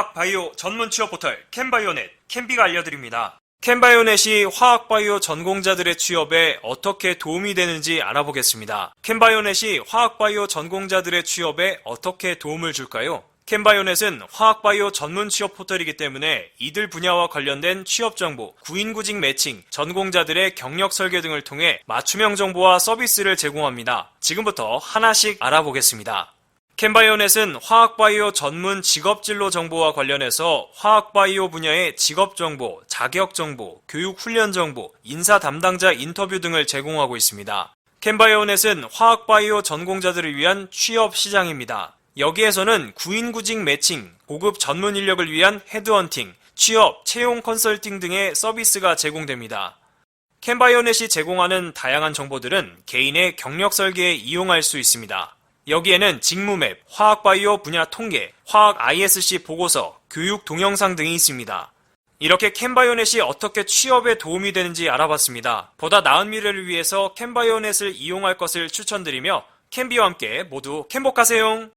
화학 바이오 전문 취업 포털 캠바이오넷 캠비가 알려드립니다. 캠바이오넷이 화학 바이오 전공자들의 취업에 어떻게 도움이 되는지 알아보겠습니다. 캠바이오넷이 화학 바이오 전공자들의 취업에 어떻게 도움을 줄까요? 캠바이오넷은 화학 바이오 전문 취업 포털이기 때문에 이들 분야와 관련된 취업 정보, 구인구직 매칭, 전공자들의 경력 설계 등을 통해 맞춤형 정보와 서비스를 제공합니다. 지금부터 하나씩 알아보겠습니다. 캠바이오넷은 화학바이오 전문 직업진로 정보와 관련해서 화학바이오 분야의 직업정보, 자격정보, 교육훈련 정보, 인사 담당자 인터뷰 등을 제공하고 있습니다. 캠바이오넷은 화학바이오 전공자들을 위한 취업 시장입니다. 여기에서는 구인구직 매칭, 고급 전문 인력을 위한 헤드헌팅, 취업, 채용 컨설팅 등의 서비스가 제공됩니다. 캠바이오넷이 제공하는 다양한 정보들은 개인의 경력 설계에 이용할 수 있습니다. 여기에는 직무맵, 화학바이오 분야 통계, 화학 ISC 보고서, 교육 동영상 등이 있습니다. 이렇게 캠바이오넷이 어떻게 취업에 도움이 되는지 알아봤습니다. 보다 나은 미래를 위해서 캠바이오넷을 이용할 것을 추천드리며 캠비와 함께 모두 캠복하세요.